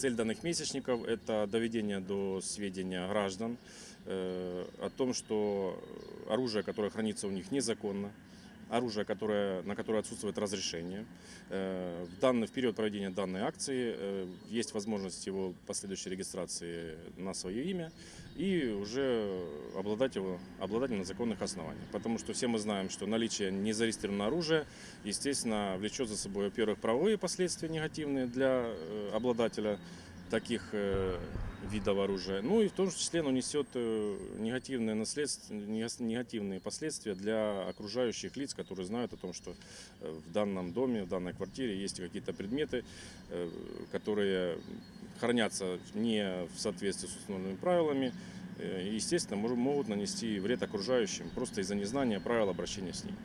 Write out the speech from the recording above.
Цель данных месячников – это доведение до сведения граждан э, о том, что оружие, которое хранится у них незаконно, оружие, которое, на которое отсутствует разрешение. Э, В, данный, в период проведения данной акции э, есть возможность его последующей регистрации на свое имя и уже обладать его обладать на законных основаниях. Потому что все мы знаем, что наличие незарегистрированного оружия, естественно, влечет за собой, во-первых, правовые последствия негативные для э, обладателя таких видов оружия. Ну и в том числе оно несет э, негативные, негативные последствия для окружающих лиц, которые знают о том, что э, в данном доме, в данной квартире есть какие-то предметы, э, которые хранятся не в соответствии с установленными правилами, естественно, могут нанести вред окружающим просто из-за незнания правил обращения с ними.